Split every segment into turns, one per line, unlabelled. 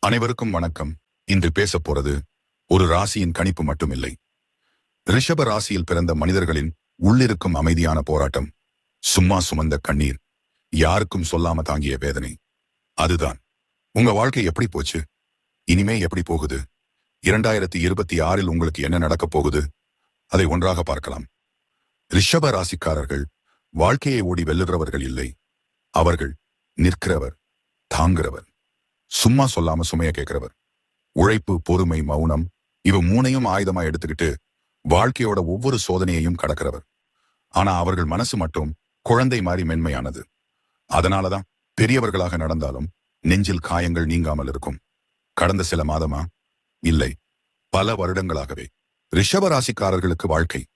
அனைவருக்கும் வணக்கம். இன்று பேசப் போறது ஒரு ராசியின் கணிப்பு மட்டுமில்லை. ரிஷப ராசியில் பிறந்த மனிதர்களின் உள்ளிருக்கும் அமைதியான போராட்டம் சும்மா சுமந்த கண்ணீர் யாருக்கும் சொல்லாம தாங்கிய வேதனை. அதுதான். உங்க வாழ்க்கை எப்படி போச்சு? இனிமே எப்படி போகுது? இரண்டாயிரத்தி இருபத்தி ஆறில் உங்களுக்கு என்ன நடக்கப் போகுது? அதை ஒன்றாக பார்க்கலாம். ரிஷப ராசிக்காரர்கள் வாழ்க்கையை ஓடி வெல்லுகிறவர்கள் இல்லை. அவர்கள் நிற்கிறவர் தாங்குறவர் சும்மா சொல்லாம சுமைய கேட்கிறவர் உழைப்பு பொறுமை மௌனம் இவ மூனையும் ஆயுதமா எடுத்துக்கிட்டு வாழ்க்கையோட ஒவ்வொரு சோதனையையும் கடக்கிறவர். ஆனா அவர்கள் மனசு மட்டும் குழந்தை மாதிரி மென்மையானது. அதனாலதான் பெரியவர்களாக நடந்தாலும் நெஞ்சில் காயங்கள் நீங்காமல் இருக்கும். கடந்த சில மாதமா? இல்லை. பல வருடங்களாகவே. ரிஷபராசிக்காரர்களுக்கு வாழ்க்கை.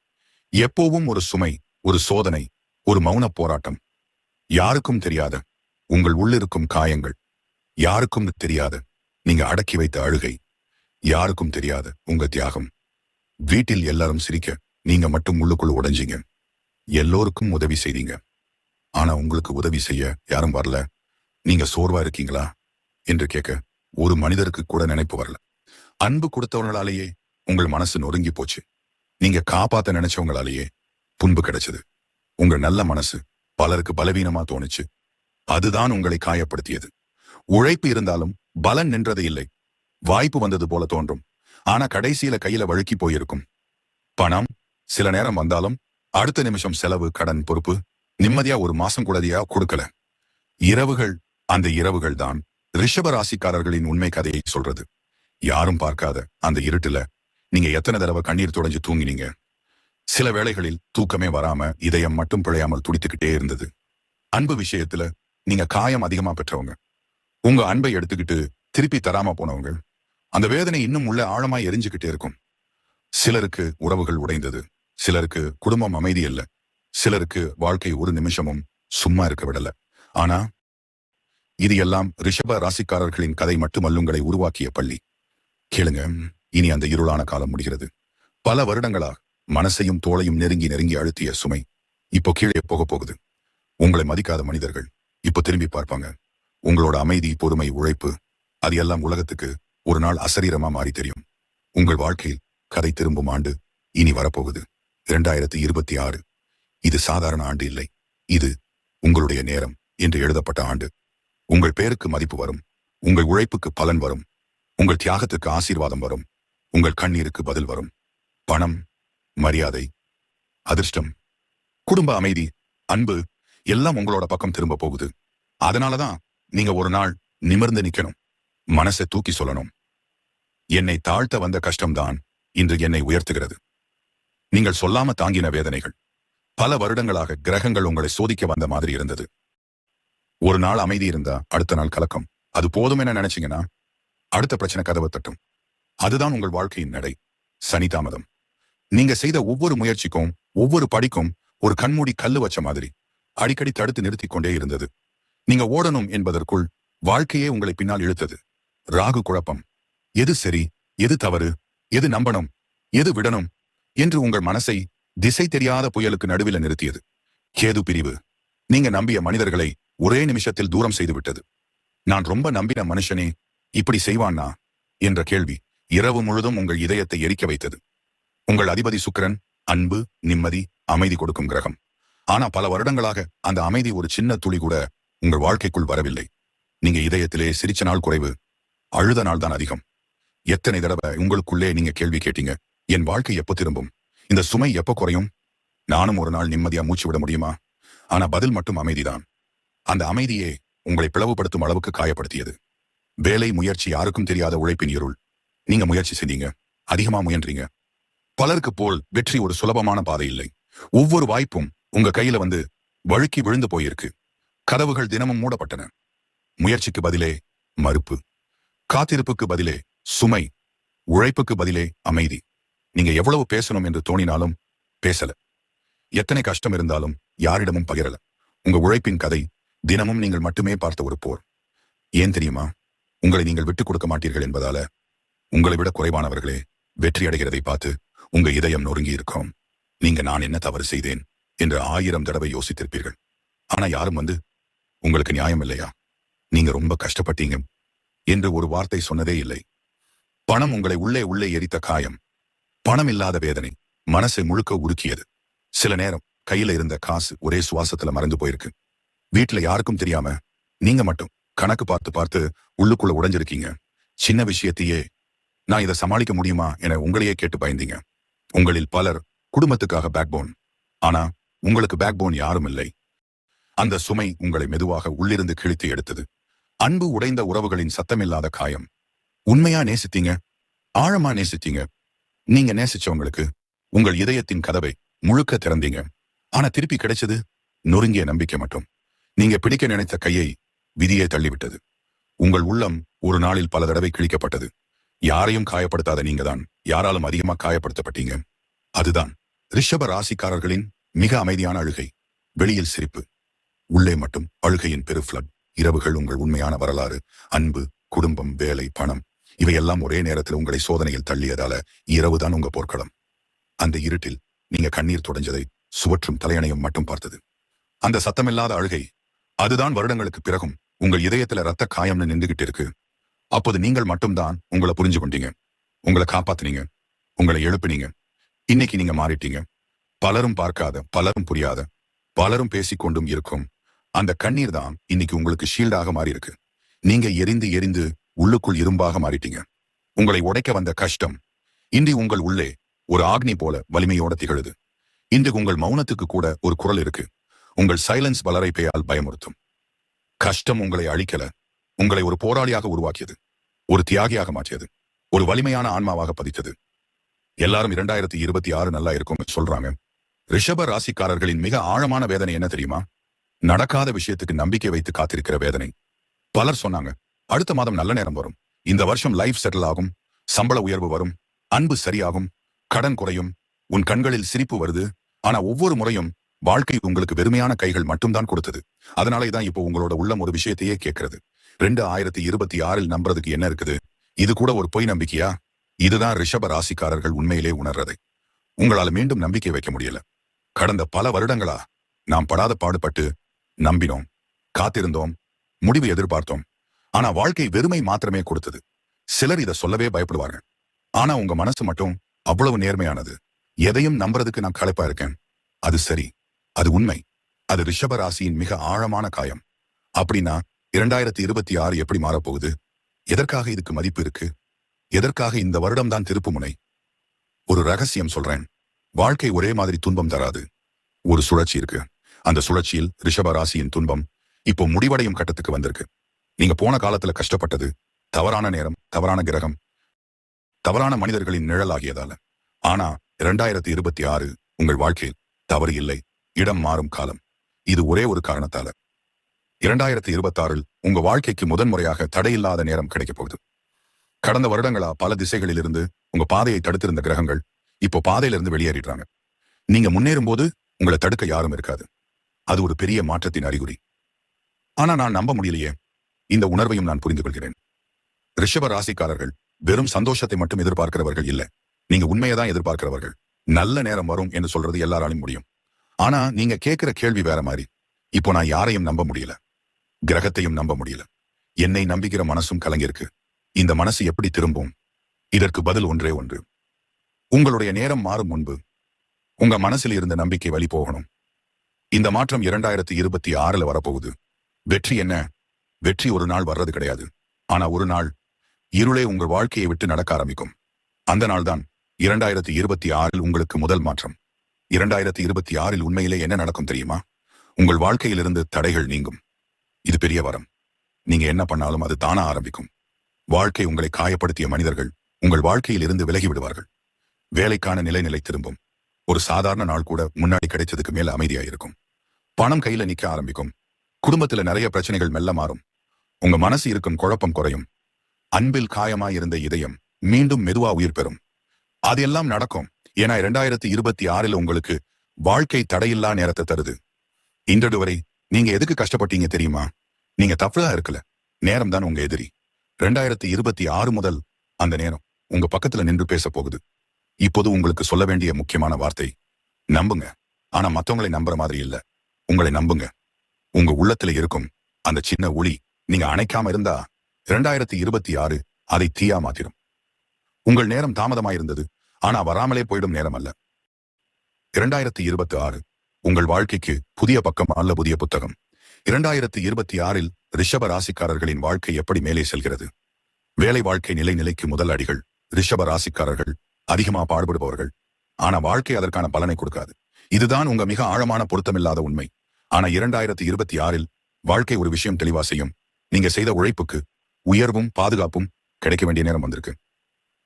எப்போவும் ஒரு சுமை ஒரு சோதனை ஒரு மௌன போராட்டம். யாருக்கும் தெரியாத உங்கள் உள்ளிருக்கும் காயங்கள். யாருக்கும் தெரியாத நீங்க அடக்கி வைத்த அழுகை. யாருக்கும் தெரியாத உங்க தியாகம். வீட்டில் எல்லாரும் சிரிக்க நீங்க மட்டும் உள்ளுக்குள்ள உடைஞ்சீங்க. எல்லோருக்கும் உதவி செய்தீங்க. ஆனா உங்களுக்கு உதவி செய்ய யாரும் வரல. நீங்க சோர்வா இருக்கீங்களா? என்று கேட்க ஒரு மனிதருக்கு கூட நினைப்பு வரல. அன்பு கொடுத்தவங்களாலேயே உங்கள் மனசு நொறுங்கி போச்சு. நீங்க காப்பாத்த நினைச்சவங்களாலேயே புண்பு கிடைச்சது. உங்க நல்ல மனசு பலருக்கு பலவீனமா தோணுச்சு. அதுதான் உங்களை காயப்படுத்தியது. உழைப்பு இருந்தாலும் பலன் நின்றது இல்லை. வாய்ப்பு வந்தது போல தோன்றும். ஆனா கடைசியில கையில வழுக்கி போயிருக்கும். பணம் சில நேரம் வந்தாலும் அடுத்த நிமிஷம் செலவு கடன் பொறுப்பு நிம்மதியா ஒரு மாசம் கூடதையா கொடுக்கல. இரவுகள் அந்த இரவுகள் தான் ரிஷப ராசிக்காரர்களின் உண்மை கதையை சொல்றது. யாரும் பார்க்காத அந்த இருட்டுல நீங்க எத்தனை தடவை கண்ணீர் துடைஞ்சு தூங்கினீங்க? சில வேளைகளில் தூக்கமே வராம இதயம் மட்டும் பிழையாமல் துடித்துக்கிட்டே இருந்தது. அன்பு விஷயத்துல நீங்க காயம் அதிகமா பெற்றவங்க. உங்க அன்பை எடுத்துக்கிட்டு திருப்பி தராம போனவங்க அந்த வேதனை இன்னும் உள்ள ஆழமா எரிஞ்சுக்கிட்டே இருக்கும். சிலருக்கு உறவுகள் உடைந்தது சிலருக்கு குடும்பம் அமைதி இல்லை சிலருக்கு வாழ்க்கை ஒரு நிமிஷமும் சும்மா இருக்க விடல. ஆனா இது எல்லாம் ரிஷப ராசிக்காரர்களின் கதை மட்டுமல்லுங்களை உருவாக்கிய பள்ளி. கேளுங்க இனி அந்த இருளான காலம் முடிகிறது. பல வருடங்களா மனசையும் தோளையும் நெருங்கி நெருங்கி அழுத்திய சுமை இப்போ கீழே போக போகுது. உங்களை மதிக்காத மனிதர்கள் இப்போ திரும்பி பார்ப்பாங்க. உங்களோட அமைதி பொறுமை உழைப்பு அது எல்லாம் உலகத்துக்கு ஒரு நாள் அசரீரமா மாறி தெரியும். உங்கள் வாழ்க்கையில் கதை திரும்பும் ஆண்டு இனி வரப்போகுது. இரண்டாயிரத்தி இருபத்தி ஆறு. இது சாதாரண ஆண்டு இல்லை. இது உங்களுடைய நேரம் என்று எழுதப்பட்ட ஆண்டு. உங்கள் பேருக்கு மதிப்பு வரும். உங்கள் உழைப்புக்கு பலன் வரும். உங்கள் தியாகத்துக்கு ஆசீர்வாதம் வரும். உங்கள் கண்ணீருக்கு பதில் வரும். பணம் மரியாதை அதிர்ஷ்டம் குடும்ப அமைதி அன்பு எல்லாம் உங்களோட பக்கம் திரும்ப போகுது. அதனாலதான் நீங்க ஒரு நாள் நிமிர்ந்து நிக்கணும். மனசை தூக்கி சொல்லணும். என்னை தாழ்த்த வந்த கஷ்டம்தான் இன்று என்னை உயர்த்துகிறது. நீங்கள் சொல்லாம தாங்கின வேதனைகள். பல வருடங்களாக கிரகங்கள் உங்களை சோதிக்க வந்த மாதிரி இருந்தது. ஒரு நாள் அமைதி இருந்தா அடுத்த நாள் கலக்கம். அது போதும் என நினைச்சீங்கன்னா அடுத்த பிரச்சனை கதவை தட்டும். அதுதான் உங்கள் வாழ்க்கையின் நடை. சனி தாமதம். நீங்க செய்த ஒவ்வொரு முயற்சிக்கும் ஒவ்வொரு படிக்கும் ஒரு கண்மூடி கல்லு வச்ச மாதிரி அடிக்கடி தடுத்து நிறுத்திக் கொண்டே இருந்தது. நீங்க ஓடணும் என்பதற்குள் வாழ்க்கையே உங்களை பின்னால் இழுத்தது. ராகு குழப்பம். எது சரி எது தவறு எது நம்பணும் எது விடணும் என்று உங்கள் மனசை திசை தெரியாத புயலுக்கு நடுவில் நிறுத்தியது. கேது பிரிவு. நீங்க நம்பிய மனிதர்களை ஒரே நிமிஷத்தில் தூரம் செய்துவிட்டது நான் ரொம்ப நம்பின மனுஷனே இப்படி செய்வான்னா? என்ற கேள்வி இரவு முழுதும் உங்கள் இதயத்தை எரிக்க வைத்தது. உங்கள் அதிபதி சுக்கிரன் அன்பு நிம்மதி அமைதி கொடுக்கும் கிரகம். ஆனா பல வருடங்களாக அந்த அமைதி ஒரு சின்ன துளி கூட உங்கள் வாழ்க்கைக்குள் வரவில்லை. நீங்க இதயத்திலே சிரிச்ச நாள் குறைவு அழுத நாள் தான் அதிகம். எத்தனை தடவை உங்களுக்குள்ளே நீங்க கேள்வி கேட்டீங்க என் வாழ்க்கை எப்போ திரும்பும்? இந்த சுமை எப்போ குறையும்? நானும் ஒரு நாள் நிம்மதியா மூச்சு விட முடியுமா? ஆனா பதில் மட்டும் அமைதிதான். அந்த அமைதியே உங்களை பிளவுபடுத்தும் அளவுக்கு காயப்படுத்தியது. வேலை முயற்சி யாருக்கும் தெரியாத உழைப்பின் இருள். நீங்க முயற்சி செய்தீங்க அதிகமா முயன்றீங்க. பலருக்கு போல் வெற்றி ஒரு சுலபமான பாதை இல்லை. ஒவ்வொரு வாய்ப்பும் உங்க கையில வந்து வழுக்கி விழுந்து போயிருக்கு. கதவுகள் தினமும் மூடப்பட்டன. முயற்சிக்கு பதிலே மறுப்பு. காத்திருப்புக்கு பதிலே சுமை. உழைப்புக்கு பதிலே அமைதி. நீங்க எவ்வளவு பேசணும் என்று தோணினாலும் பேசல. எத்தனை கஷ்டம் இருந்தாலும் யாரிடமும் பகிரல. உங்க உழைப்பின் கதை தினமும் நீங்கள் மட்டுமே பார்த்த ஒரு போர். ஏன் தெரியுமா? உங்களை நீங்கள் விட்டுக் கொடுக்க மாட்டீர்கள் என்பதால உங்களை விட குறைவானவர்களே வெற்றி அடைகிறதை பார்த்து உங்க இதயம் நொறுங்கி இருக்கும். நீங்க நான் என்ன தவறு செய்தேன் என்று ஆயிரம் தடவை யோசித்திருப்பீர்கள். ஆனா யாரும் வந்து உங்களுக்கு நியாயம் இல்லையா நீங்க ரொம்ப கஷ்டப்பட்டீங்க. என்று ஒரு வார்த்தை சொன்னதே இல்லை. பணம் உங்களை உள்ளே உள்ளே எரித்த காயம். பணம் இல்லாத வேதனை. மனசை முழுக்க உருக்கியது. சில நேரம் கையில இருந்த காசு ஒரே சுவாசத்துல மறைந்து போயிருக்கு. வீட்டுல யாருக்கும் தெரியாம நீங்க மட்டும் கணக்கு பார்த்து பார்த்து உள்ளுக்குள்ள உடைஞ்சிருக்கீங்க. சின்ன விஷயத்தையே நான் இதை சமாளிக்க முடியுமா என உங்களையே கேட்டு பயந்தீங்க. உங்களில் பலர் குடும்பத்துக்காக பேக்போன் ஆனா உங்களுக்கு பேக்போன் யாரும் இல்லை. அந்த சுமை உங்களை மெதுவாக உள்ளிருந்து கிழித்து எடுத்தது. அன்பு உடைந்த உறவுகளின் சத்தமில்லாத காயம். உண்மையா நேசித்தீங்க? ஆழமா நேசித்தீங்க? நீங்க நேசிச்சவங்களுக்கு உங்கள் இதயத்தின் கதவை முழுக்க திறந்தீங்க. ஆனா திருப்பி கிடைச்சது நொறுங்கிய நம்பிக்கை மட்டும். நீங்க பிடிக்க நினைத்த கையை விதியே தள்ளிவிட்டது. உங்கள் உள்ளம் ஒரு நாளில் பல தடவை கிழிக்கப்பட்டது. யாரையும் காயப்படுத்தாத நீங்க தான் யாராலும் அதிகமா காயப்படுத்தப்பட்டீங்க. அதுதான் ரிஷப ராசிக்காரர்களின் மிக அமைதியான அழுகை. வெளியில் சிரிப்பு. உள்ளே மட்டும் அழுகையின் பெருஃப்ளட் இரவுகள் உங்கள் உண்மையான வரலாறு அன்பு குடும்பம் வேலை பணம். இவையெல்லாம் ஒரே நேரத்தில் உங்களை சோதனையில் தள்ளியதால இரவுதான் உங்க போர்க்களம். அந்த இருட்டில் நீங்க கண்ணீர் தொடஞ்சதை சுவற்றும் தலையணையும் மட்டும் பார்த்தது. அந்த சத்தமில்லாத அழுகை அதுதான் வருடங்களுக்கு பிறகும் உங்கள் இதயத்துல ரத்த காயம்னு நின்றுகிட்டு இருக்கு. அப்போது நீங்கள் மட்டும்தான் உங்களை புரிஞ்சு கொண்டீங்க. உங்களை காப்பாத்துனீங்க. உங்களை எழுப்பினீங்க. இன்னைக்கு நீங்க மாறிட்டீங்க. பலரும் பார்க்காத பலரும் புரியாத பலரும் பேசிக்கொண்டும் இருக்கும் அந்த கண்ணீர் தான் இன்னைக்கு உங்களுக்கு ஷீல்டாக மாறி இருக்கு நீங்க எரிந்து எரிந்து உள்ளுக்குள் இரும்பாக மாறிட்டீங்க. உங்களை உடைக்க வந்த கஷ்டம் இன்றி உங்கள் உள்ளே ஒரு ஆக்னி போல வலிமையோட திகழுது. இன்று உங்கள் மௌனத்துக்கு கூட ஒரு குரல் இருக்கு. உங்கள் சைலன்ஸ் வளரை பெயால் பயமுறுத்தும். கஷ்டம் உங்களை அழிக்கல. உங்களை ஒரு போராளியாக உருவாக்கியது. ஒரு தியாகியாக மாற்றியது. ஒரு வலிமையான ஆன்மாவாக பதித்தது. எல்லாரும் இரண்டாயிரத்தி இருபத்தி ஆறு நல்லா இருக்கும் சொல்றாங்க. ரிஷப ராசிக்காரர்களின் மிக ஆழமான வேதனை என்ன தெரியுமா? நடக்காத விஷயத்துக்கு நம்பிக்கை வைத்து காத்திருக்கிற வேதனை. பலர் சொன்னாங்க அடுத்த மாதம் நல்ல நேரம் வரும். இந்த வருஷம் லைஃப் செட்டில் ஆகும் சம்பள உயர்வு வரும் அன்பு சரியாகும் கடன் குறையும் உன் கண்களில் சிரிப்பு வருது. ஆனா ஒவ்வொரு முறையும் வாழ்க்கை உங்களுக்கு வெறுமையான கைகள் மட்டும்தான் கொடுத்தது. அதனாலே தான் இப்போ உங்களோட உள்ளம் ஒரு விஷயத்தையே கேட்கறது. ரெண்டு ஆயிரத்தி இருபத்தி ஆறில் நம்புறதுக்கு என்ன இருக்குது? இது கூட ஒரு பொய் நம்பிக்கையா? இதுதான் ரிஷப ராசிக்காரர்கள் உண்மையிலே உணர்றதை. உங்களால மீண்டும் நம்பிக்கை வைக்க முடியல. கடந்த பல வருடங்களா நாம் படாத பாடுபட்டு நம்பினோம் காத்திருந்தோம் முடிவு எதிர்பார்த்தோம். ஆனா வாழ்க்கை வெறுமை மாத்திரமே கொடுத்தது. சிலர் இதை சொல்லவே பயப்படுவாங்க. ஆனா உங்க மனசு மட்டும் அவ்வளவு நேர்மையானது. எதையும் நம்புறதுக்கு நான் களைப்பா இருக்கேன். அது சரி அது உண்மை. அது ரிஷப ராசியின் மிக ஆழமான காயம். அப்படின்னா இரண்டாயிரத்தி இருபத்தி ஆறு எப்படி மாறப்போகுது? எதற்காக இதுக்கு மதிப்பு இருக்கு? எதற்காக இந்த வருடம்தான் திருப்புமுனை ஒரு ரகசியம் சொல்றேன். வாழ்க்கை ஒரே மாதிரி துன்பம் தராது. ஒரு சுழற்சி இருக்கு. அந்த சுழற்சியில் ரிஷப ராசியின் துன்பம் இப்போ முடிவடையும் கட்டத்துக்கு வந்திருக்கு. நீங்க போன காலத்துல கஷ்டப்பட்டது தவறான நேரம் தவறான கிரகம் தவறான மனிதர்களின் நிழல் ஆகியதால. ஆனா இரண்டாயிரத்தி இருபத்தி ஆறு உங்கள் வாழ்க்கையில் தவறு இல்லை இடம் மாறும் காலம். இது ஒரே ஒரு காரணத்தால. இரண்டாயிரத்தி இருபத்தாறில் உங்க வாழ்க்கைக்கு முதன்முறையாக தடையில்லாத நேரம் கிடைக்கப் போகுது. கடந்த வருடங்களா பல திசைகளில் இருந்து உங்க பாதையை தடுத்திருந்த கிரகங்கள் இப்போ பாதையிலிருந்து வெளியேறிடுறாங்க. நீங்க முன்னேறும் போது உங்களை தடுக்க யாரும் இருக்காது. அது ஒரு பெரிய மாற்றத்தின் அறிகுறி. ஆனா நான் நம்ப முடியலையே. இந்த உணர்வையும் நான் புரிந்து கொள்கிறேன் ரிஷப ராசிக்காரர்கள் வெறும் சந்தோஷத்தை மட்டும் எதிர்பார்க்கிறவர்கள் இல்ல. நீங்க உண்மையை தான் எதிர்பார்க்கிறவர்கள். நல்ல நேரம் வரும் என்று சொல்றது எல்லாராலும் முடியும். ஆனா நீங்க கேட்கிற கேள்வி வேற மாதிரி இப்போ நான் யாரையும் நம்ப முடியல. கிரகத்தையும் நம்ப முடியல. என்னை நம்புகிற மனசும் கலங்கிருக்கு இந்த மனசு எப்படி திரும்பும்? இதற்கு பதில் ஒன்றே ஒன்று. உங்களுடைய நேரம் மாறும் முன்பு உங்க மனசில் இருந்த நம்பிக்கை வழி போகணும். இந்த மாற்றம் இரண்டாயிரத்தி இருபத்தி ஆறுல வரப்போகுது. வெற்றி என்ன? வெற்றி ஒரு நாள் வர்றது கிடையாது. ஆனா ஒரு நாள் இருளே உங்கள் வாழ்க்கையை விட்டு நடக்க ஆரம்பிக்கும். அந்த நாள்தான் இரண்டாயிரத்தி இருபத்தி ஆறில் உங்களுக்கு முதல் மாற்றம். இரண்டாயிரத்தி இருபத்தி ஆறில் உண்மையிலே என்ன நடக்கும் தெரியுமா? உங்கள் வாழ்க்கையிலிருந்து தடைகள் நீங்கும். இது பெரிய வரம். நீங்க என்ன பண்ணாலும் அது தானா ஆரம்பிக்கும். வாழ்க்கை உங்களை காயப்படுத்திய மனிதர்கள் உங்கள் வாழ்க்கையில் இருந்து விலகி விடுவார்கள். வேலைக்கான நிலை நிலை திரும்பும். ஒரு சாதாரண நாள் கூட முன்னாடி கிடைச்சதுக்கு மேல அமைதியாயிருக்கும். பணம் கையில நிக்க ஆரம்பிக்கும். குடும்பத்துல நிறைய பிரச்சனைகள் மெல்ல மாறும். உங்க மனசு இருக்கும் குழப்பம் குறையும். அன்பில் காயமா இருந்த இதயம் மீண்டும் மெதுவா உயிர் பெறும். அது எல்லாம் நடக்கும். ஏன்னா இரண்டாயிரத்தி இருபத்தி ஆறில் உங்களுக்கு வாழ்க்கை தடையில்லா நேரத்தை தருது. இன்றடு வரை நீங்க எதுக்கு கஷ்டப்பட்டீங்க தெரியுமா? நீங்க தப்புதா இருக்கல. நேரம் தான் உங்க எதிரி. ரெண்டாயிரத்தி இருபத்தி ஆறு முதல் அந்த நேரம் உங்க பக்கத்துல நின்று பேச போகுது. இப்போது உங்களுக்கு சொல்ல வேண்டிய முக்கியமான வார்த்தை நம்புங்க. ஆனா மத்தவங்களை நம்புற மாதிரி இல்ல. உங்களை நம்புங்க. உங்க உள்ளத்துல இருக்கும் அந்த சின்ன ஒளி நீங்க அணைக்காம இருந்தா இரண்டாயிரத்தி இருபத்தி ஆறு அதை தீயா மாத்திரும். உங்கள் நேரம் தாமதமாயிருந்தது ஆனா வராமலே போயிடும் நேரம் அல்ல. இரண்டாயிரத்தி இருபத்தி ஆறு உங்கள் வாழ்க்கைக்கு புதிய பக்கம் அல்ல புதிய புத்தகம். இரண்டாயிரத்தி இருபத்தி ஆறில் ரிஷப ராசிக்காரர்களின் வாழ்க்கை எப்படி மேலே செல்கிறது? வேலை வாழ்க்கை நிலை நிலைக்கு முதல் அடிகள் ரிஷப ராசிக்காரர்கள் அதிகமா பாடுபடுபவர்கள். ஆனா வாழ்க்கை அதற்கான பலனை கொடுக்காது. இதுதான் உங்க மிக ஆழமான பொருத்தமில்லாத உண்மை. ஆனா இரண்டாயிரத்தி இருபத்தி ஆறில் வாழ்க்கை ஒரு விஷயம் தெளிவா செய்யும். நீங்க செய்த உழைப்புக்கு உயர்வும் பாதுகாப்பும் கிடைக்க வேண்டிய நேரம் வந்திருக்கு.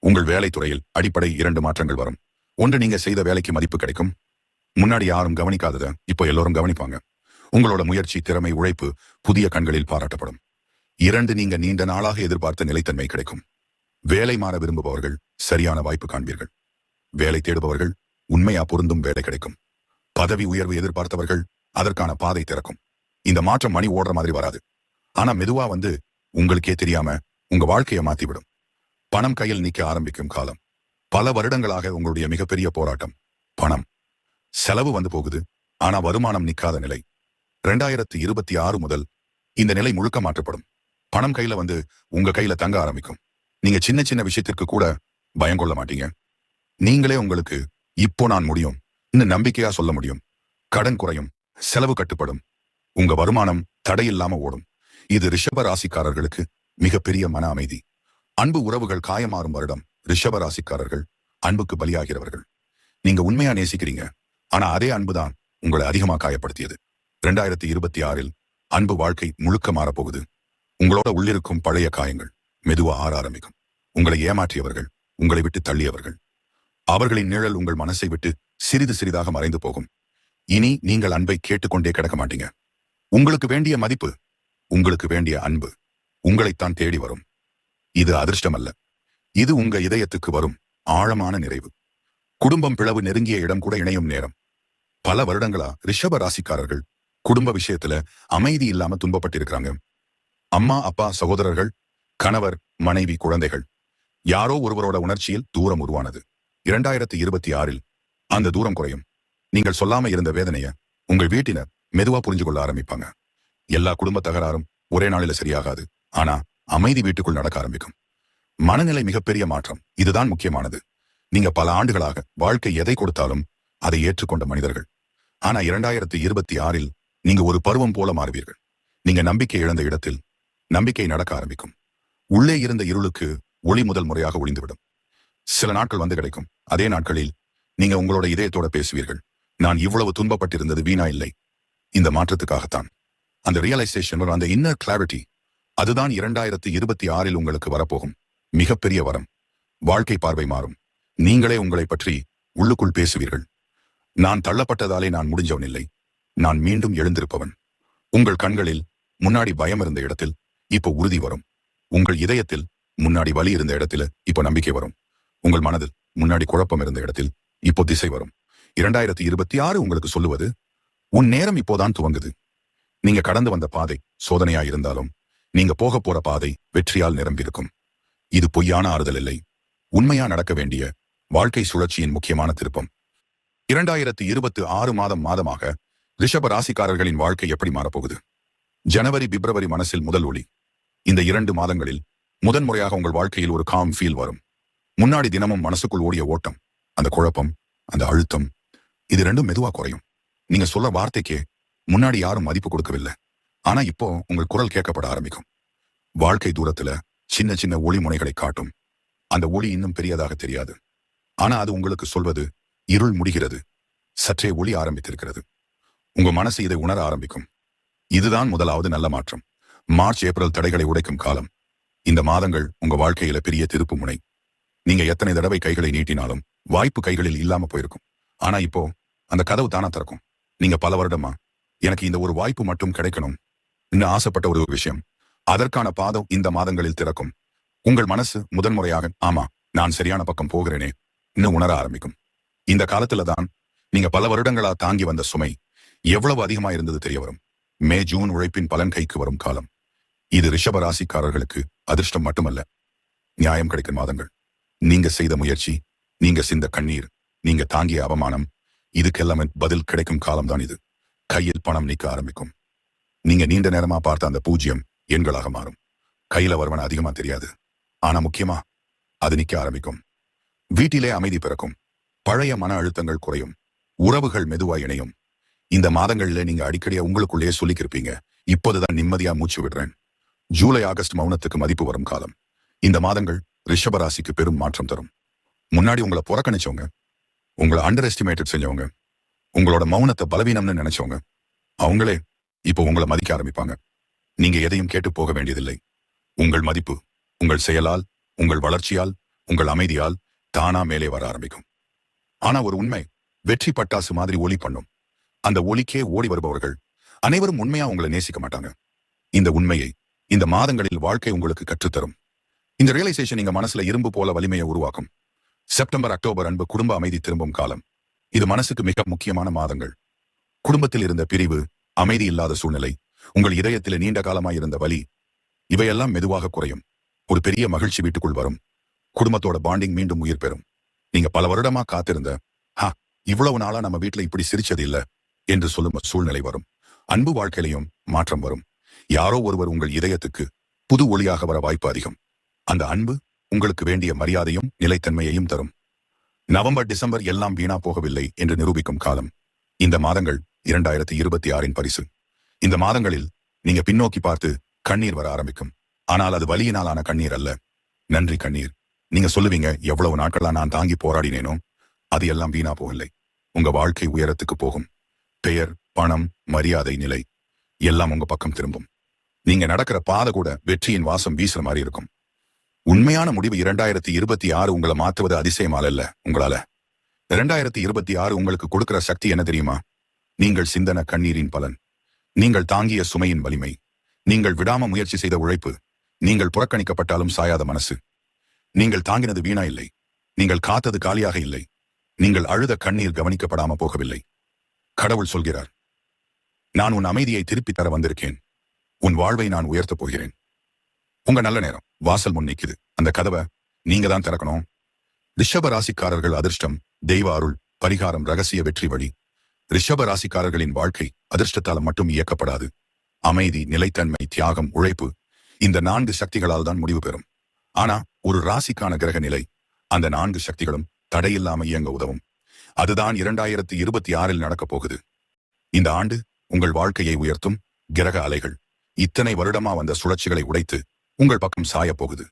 உங்கள் வேலை துறையில் அடிப்படை இரண்டு மாற்றங்கள் வரும். ஒன்று நீங்க செய்த வேலைக்கு மதிப்பு கிடைக்கும். முன்னாடி யாரும் கவனிக்காதத இப்போ எல்லோரும் கவனிப்பாங்க. உங்களோட முயற்சி திறமை உழைப்பு புதிய கண்களில் பாராட்டப்படும். இரண்டு நீங்க நீண்ட நாளாக எதிர்பார்த்த நிலைத்தன்மை கிடைக்கும். வேலை மாற விரும்புபவர்கள் சரியான வாய்ப்பு காண்பீர்கள். வேலை தேடுபவர்கள் உண்மையா பொருந்தும் வேலை கிடைக்கும். பதவி உயர்வு எதிர்பார்த்தவர்கள் அதற்கான பாதை திறக்கும். இந்த மாற்றம் மணி ஓடுற மாதிரி வராது. ஆனா மெதுவா வந்து உங்களுக்கே தெரியாம உங்க வாழ்க்கையை மாத்திவிடும். பணம் கையில் நிக்க ஆரம்பிக்கும் காலம். பல வருடங்களாக உங்களுடைய மிகப்பெரிய போராட்டம் பணம். செலவு வந்து போகுது ஆனா வருமானம் நிக்காத நிலை. ரெண்டாயிரத்தி இருபத்தி ஆறு முதல் இந்த நிலை முழுக்க மாற்றப்படும். பணம் கையில வந்து உங்க கையில தங்க ஆரம்பிக்கும். நீங்க சின்ன சின்ன விஷயத்திற்கு கூட பயம் கொள்ள மாட்டீங்க. நீங்களே உங்களுக்கு இப்போ நான் முடியும். நம்பிக்கையா சொல்ல முடியும். கடன் குறையும் செலவு கட்டுப்படும். உங்க வருமானம் தடையில்லாம ஓடும். இது ரிஷப ராசிக்காரர்களுக்கு மிகப்பெரிய மன அமைதி. அன்பு உறவுகள் காயமாறும் வருடம் ரிஷப ராசிக்காரர்கள் அன்புக்கு பலியாகிறவர்கள். நீங்க உண்மையா நேசிக்கிறீங்க. ஆனா அதே அன்புதான் உங்களை அதிகமா காயப்படுத்தியது. ரெண்டாயிரத்தி இருபத்தி ஆறில் அன்பு வாழ்க்கை முழுக்க மாறப்போகுது. உங்களோட உள்ளிருக்கும் பழைய காயங்கள் மெதுவா ஆற ஆரம்பிக்கும். உங்களை ஏமாற்றியவர்கள் உங்களை விட்டு தள்ளியவர்கள். அவர்களின் நிழல் உங்கள் மனசை விட்டு சிறிது சிறிதாக மறைந்து போகும். இனி நீங்கள் அன்பை கேட்டுக்கொண்டே கிடக்க மாட்டீங்க. உங்களுக்கு வேண்டிய மதிப்பு உங்களுக்கு வேண்டிய அன்பு உங்களைத்தான் தேடி வரும். இது அதிர்ஷ்டம் அல்ல இது உங்க இதயத்துக்கு வரும் ஆழமான நிறைவு. குடும்பம் பிளவு நெருங்கிய இடம் கூட இணையும் நேரம். பல வருடங்களா ரிஷப ராசிக்காரர்கள் குடும்ப விஷயத்துல அமைதி இல்லாம துன்பப்பட்டிருக்கிறாங்க. அம்மா அப்பா சகோதரர்கள் கணவர் மனைவி குழந்தைகள். யாரோ ஒருவரோட உணர்ச்சியில் தூரம் உருவானது. இரண்டாயிரத்தி இருபத்தி ஆறில் அந்த தூரம் குறையும். நீங்கள் சொல்லாம இருந்த வேதனைய உங்கள் வீட்டினர் மெதுவா புரிஞ்சு கொள்ள ஆரம்பிப்பாங்க. எல்லா குடும்ப தகராறும் ஒரே நாளில சரியாகாது. ஆனா அமைதி வீட்டுக்குள் நடக்க ஆரம்பிக்கும். மனநிலை மிகப்பெரிய மாற்றம். இதுதான் முக்கியமானது. நீங்க பல ஆண்டுகளாக வாழ்க்கை எதை கொடுத்தாலும் அதை ஏற்றுக்கொண்ட மனிதர்கள். ஆனா இரண்டாயிரத்தி இருபத்தி ஆறில் நீங்க ஒரு பருவம் போல மாறுவீர்கள். நீங்க நம்பிக்கை இழந்த இடத்தில் நம்பிக்கை நடக்க ஆரம்பிக்கும். உள்ளே இருந்த இருளுக்கு ஒளி முதல் முறையாக ஒளிந்துவிடும். சில நாட்கள் வந்து கிடைக்கும். அதே நாட்களில் நீங்க உங்களோட இதயத்தோட பேசுவீர்கள். நான் இவ்வளவு துன்பப்பட்டிருந்தது வீணா இல்லை. இந்த மாற்றத்துக்காகத்தான். அந்த ரியலைசேஷன் அந்த இன்னர் கிளாரிட்டி அதுதான் இரண்டாயிரத்தி இருபத்தி ஆறில் உங்களுக்கு வரப்போகும். மிகப்பெரிய வரம். வாழ்க்கை பார்வை மாறும். நீங்களே உங்களை பற்றி உள்ளுக்குள் பேசுவீர்கள். நான் தள்ளப்பட்டதாலே நான் முடிஞ்சவன் இல்லை நான் மீண்டும் எழுந்திருப்பவன். உங்கள் கண்களில் முன்னாடி பயம் இருந்த இடத்தில் இப்போ உறுதி வரும். உங்கள் இதயத்தில் முன்னாடி வலி இருந்த இடத்துல இப்போ நம்பிக்கை வரும். உங்கள் மனதில் முன்னாடி குழப்பம் இருந்த இடத்தில் இப்போ திசை வரும். இரண்டாயிரத்தி இருபத்தி ஆறு உங்களுக்கு சொல்லுவது உன் நேரம் இப்போதான் துவங்குது. நீங்க கடந்து வந்த பாதை சோதனையா இருந்தாலும் நீங்க போக போற பாதை வெற்றியால் நிரம்பியிருக்கும். இது பொய்யான ஆறுதல் இல்லை. உண்மையா நடக்க வேண்டிய வாழ்க்கை சுழற்சியின் முக்கியமான திருப்பம். இரண்டாயிரத்தி இருபத்தி ஆறு மாதம் மாதமாக ரிஷப ராசிக்காரர்களின் வாழ்க்கை எப்படி மாறப்போகுது? ஜனவரி பிப்ரவரி மனசில் முதல் ஒளி. இந்த இரண்டு மாதங்களில் முதன்முறையாக உங்கள் வாழ்க்கையில் ஒரு காம் ஃபீல் வரும். முன்னாடி தினமும் மனசுக்குள் ஓடிய ஓட்டம். அந்த குழப்பம் அந்த அழுத்தம் இது ரெண்டும் மெதுவா குறையும். நீங்க சொல்ல வார்த்தைக்கே முன்னாடி யாரும் மதிப்பு கொடுக்கவில்லை. ஆனா இப்போ உங்கள் குரல் கேட்கப்பட ஆரம்பிக்கும். வாழ்க்கை தூரத்துல சின்ன சின்ன ஒளி முனைகளை காட்டும். அந்த ஒளி இன்னும் பெரியதாக தெரியாது. ஆனா அது உங்களுக்கு சொல்வது இருள் முடிகிறது. சற்றே ஒளி ஆரம்பித்திருக்கிறது. உங்க மனசு இதை உணர ஆரம்பிக்கும். இதுதான் முதலாவது நல்ல மாற்றம். மார்ச் ஏப்ரல் தடைகளை உடைக்கும் காலம். இந்த மாதங்கள் உங்க வாழ்க்கையில பெரிய திருப்பு முனை. நீங்க எத்தனை தடவை கைகளை நீட்டினாலும் வாய்ப்பு கைகளில் இல்லாம போயிருக்கும். ஆனா இப்போ அந்த கதவு தானா திறக்கும். நீங்க பல வருடமா எனக்கு இந்த ஒரு வாய்ப்பு மட்டும் கிடைக்கணும். இன்னும் ஆசைப்பட்ட ஒரு விஷயம். அதற்கான பாதம் இந்த மாதங்களில் திறக்கும். உங்கள் மனசு முதன்முறையாக ஆமா நான் சரியான பக்கம் போகிறேனே இன்னும் உணர ஆரம்பிக்கும். இந்த காலத்துல தான் நீங்க பல வருடங்களா தாங்கி வந்த சுமை எவ்வளவு அதிகமா இருந்தது தெரிய வரும். மே ஜூன் உழைப்பின் பலன் கைக்கு வரும் காலம். இது ரிஷப ராசிக்காரர்களுக்கு அதிர்ஷ்டம் மட்டுமல்ல. நியாயம் கிடைக்கும் மாதங்கள். நீங்க செய்த முயற்சி நீங்க சிந்த கண்ணீர் நீங்க தாங்கிய அவமானம் இதுக்கெல்லாமே பதில் கிடைக்கும் காலம்தான் இது. கையில் பணம் நிக்க ஆரம்பிக்கும். நீங்க நீண்ட நேரமா பார்த்த அந்த பூஜ்யம் எண்களாக மாறும். கையில வருவன அதிகமா தெரியாது. ஆனா முக்கியமா அது நிக்க ஆரம்பிக்கும். வீட்டிலே அமைதி பிறக்கும். பழைய மன அழுத்தங்கள் குறையும். உறவுகள் மெதுவா இணையும். இந்த மாதங்கள்ல நீங்க அடிக்கடியா உங்களுக்குள்ளேயே சொல்லிக்கிருப்பீங்க. இப்போதுதான் நிம்மதியா மூச்சு விடுறேன். ஜூலை ஆகஸ்ட் மௌனத்துக்கு மதிப்பு வரும் காலம். இந்த மாதங்கள் ரிஷபராசிக்கு பெரும் மாற்றம் தரும். முன்னாடி உங்களை புறக்கணிச்சவங்க உங்களை அண்டர் எஸ்டிமேட்டட் செஞ்சவங்க உங்களோட மௌனத்தை பலவீனம்னு நினைச்சவங்க அவங்களே இப்போ உங்களை மதிக்க ஆரம்பிப்பாங்க. நீங்க எதையும் கேட்டு போக வேண்டியதில்லை. உங்கள் மதிப்பு உங்கள் செயலால் உங்கள் வளர்ச்சியால் உங்கள் அமைதியால் தானா மேலே வர ஆரம்பிக்கும். ஆனா ஒரு உண்மை வெற்றி பட்டாசு மாதிரி ஒலி பண்ணும். அந்த ஒலிக்கே ஓடி வருபவர்கள் அனைவரும் உண்மையா உங்களை நேசிக்க மாட்டாங்க. இந்த உண்மையை இந்த மாதங்களில் வாழ்க்கை உங்களுக்கு கற்றுத்தரும். இந்த ரியலைசேஷன் நீங்க மனசுல இரும்பு போல வலிமையை உருவாக்கும். செப்டம்பர் அக்டோபர் அன்பு குடும்ப அமைதி திரும்பும் காலம். இது மனசுக்கு மிக முக்கியமான மாதங்கள். குடும்பத்தில் இருந்த பிரிவு அமைதி இல்லாத சூழ்நிலை உங்கள் இதயத்தில் நீண்ட காலமாய் இருந்த வலி இவையெல்லாம் மெதுவாக குறையும். ஒரு பெரிய மகிழ்ச்சி வீட்டுக்குள் வரும். குடும்பத்தோட பாண்டிங் மீண்டும் உயிர் பெறும். நீங்க பல வருடமா காத்திருந்த ஹா இவ்வளவு நாளா நம்ம வீட்டுல இப்படி சிரிச்சது இல்ல என்று சொல்லும் சூழ்நிலை வரும். அன்பு வாழ்க்கையிலையும் மாற்றம் வரும். யாரோ ஒருவர் உங்கள் இதயத்துக்கு புது ஒளியாக வர வாய்ப்பு அதிகம். அந்த அன்பு உங்களுக்கு வேண்டிய மரியாதையும் நிலைத்தன்மையையும் தரும். நவம்பர் டிசம்பர் எல்லாம் வீணா போகவில்லை என்று நிரூபிக்கும் காலம். இந்த மாதங்கள் இரண்டாயிரத்தி இருபத்தி ஆறின் பரிசு. இந்த மாதங்களில் நீங்க பின்னோக்கி பார்த்து கண்ணீர் வர ஆரம்பிக்கும். ஆனால் அது வலியினாலான கண்ணீர் அல்ல. நன்றி கண்ணீர். நீங்க சொல்லுவீங்க எவ்வளவு நாட்களா நான் தாங்கி போராடினேனோ அது எல்லாம் வீணா போகலை உங்க வாழ்க்கை உயரத்துக்கு போகும். பெயர் பணம் மரியாதை நிலை. எல்லாம் உங்க பக்கம் திரும்பும். நீங்க நடக்கிற பாதை கூட வெற்றியின் வாசம் வீசுற மாதிரி இருக்கும். உண்மையான முடிவு இரண்டாயிரத்தி இருபத்தி ஆறு உங்களை மாத்துவது அதிசயமால இல்ல உங்களால. இரண்டாயிரத்தி இருபத்தி ஆறு உங்களுக்கு கொடுக்கிற சக்தி என்ன தெரியுமா? நீங்கள் சிந்தன கண்ணீரின் பலன். நீங்கள் தாங்கிய சுமையின் வலிமை. நீங்கள் விடாம முயற்சி செய்த உழைப்பு. நீங்கள் புறக்கணிக்கப்பட்டாலும் சாயாத மனசு. நீங்கள் தாங்கினது வீணா இல்லை. நீங்கள் காத்தது காலியாக இல்லை. நீங்கள் அழுத கண்ணீர் கவனிக்கப்படாம போகவில்லை. கடவுள் சொல்கிறார் நான் உன் அமைதியை திருப்பித் தர வந்திருக்கேன். உன் வாழ்வை நான் உயர்த்தப் போகிறேன். உங்க நல்ல நேரம். வாசல் முன் நிக்குது. அந்த கதவை நீங்க தான் திறக்கணும். ரிஷப ராசிக்காரர்கள் அதிர்ஷ்டம் தெய்வ அருள் பரிகாரம் ரகசிய வெற்றி வழி. ரிஷப ராசிக்காரர்களின் வாழ்க்கை அதிர்ஷ்டத்தால் மட்டும் இயக்கப்படாது. அமைதி நிலைத்தன்மை தியாகம் உழைப்பு இந்த நான்கு சக்திகளால் தான் முடிவு பெறும். ஆனா ஒரு ராசிக்கான கிரக நிலை அந்த நான்கு சக்திகளும் தடையில்லாம இயங்க உதவும். அதுதான் இரண்டாயிரத்தி இருபத்தி ஆறில் நடக்கப் போகுது. இந்த ஆண்டு உங்கள் வாழ்க்கையை உயர்த்தும் கிரக அலைகள். இத்தனை வருடமா வந்த சுழற்சிகளை உடைத்து உங்கள் பக்கம் சாயப் போகுது.